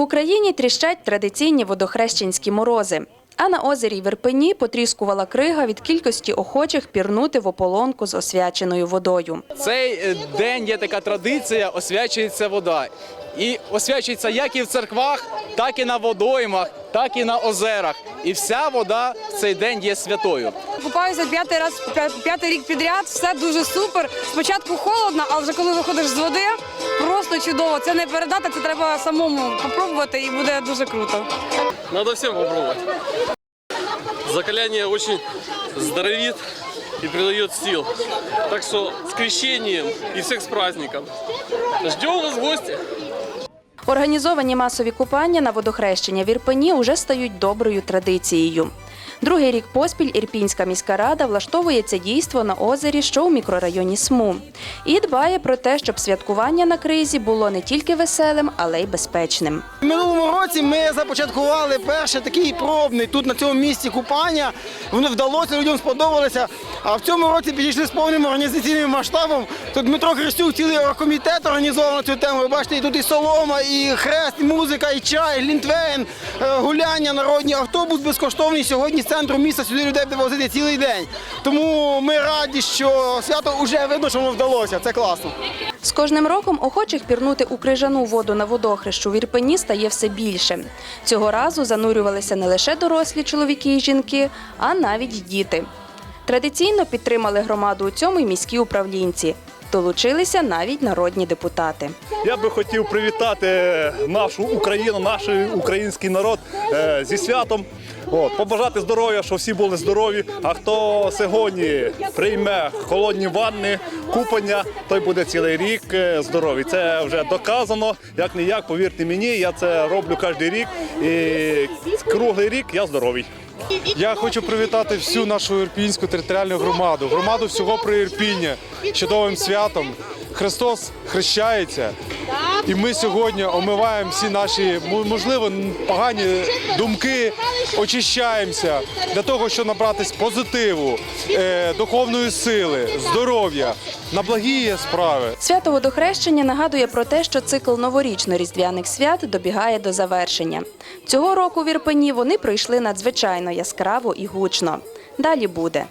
В Україні тріщать традиційні водохрещенські морози. А на озері Верпені потріскувала крига від кількості охочих пірнути в ополонку з освяченою водою. Цей е, день є така традиція, освячується вода. І освячується як і в церквах, так і на водоймах, так і на озерах. І вся вода в цей день є святою. Купаюся п'ятий раз, п'ятий рік підряд. Все дуже супер. Спочатку холодно, але вже коли виходиш з води, просто чудово. Це не передати, це треба самому попробувати і буде дуже круто. Надо всем попробовать. Закаляние очень здоровит и придает сил. Так что с крещением и всех с праздником. Ждем вас в гости. Організовані масові купання на водохрещення в Ірпені уже стають доброю традицією. Другий рік поспіль Ірпінська міська рада влаштовує це дійство на озері, що у мікрорайоні СМУ, і дбає про те, щоб святкування на кризі було не тільки веселим, але й безпечним. Минулому році ми започаткували перший такий пробний тут на цьому місці купання. Воно вдалося, людям сподобалося. А в цьому році підійшли з повним організаційним масштабом. Тут Дмитро Христюк, цілий комітет організовано на цю тему. Ви бачите, і тут і солома, і хрест, і музика, і чай, лінтвейн, е, гуляння народні, автобус безкоштовний сьогодні центру міста сюди людей буде возити цілий день. Тому ми раді, що свято вже видно, що воно вдалося. Це класно. З кожним роком охочих пірнути у крижану воду на водохрещу в Ірпені стає все більше. Цього разу занурювалися не лише дорослі чоловіки і жінки, а навіть діти. Традиційно підтримали громаду у цьому й міські управлінці. Долучилися навіть народні депутати. Я би хотів привітати нашу Україну, наш український народ е, зі святом. От, побажати здоров'я, щоб всі були здорові. А хто сьогодні прийме холодні ванни, купання, той буде цілий рік е, здоровий. Це вже доказано. Як не як, повірте мені, я це роблю кожен рік. І круглий рік я здоровий. Я хочу привітати всю нашу ірпінську територіальну громаду, громаду всього Приірпіння з чудовим святом. Христос хрещається, і ми сьогодні омиваємо всі наші можливо погані думки, очищаємося для того, щоб набратись позитиву, е, духовної сили, здоров'я на благі справи. Свято водохрещення нагадує про те, що цикл новорічно-різдвяних свят добігає до завершення. Цього року в Ірпені вони пройшли надзвичайно яскраво і гучно. Далі буде.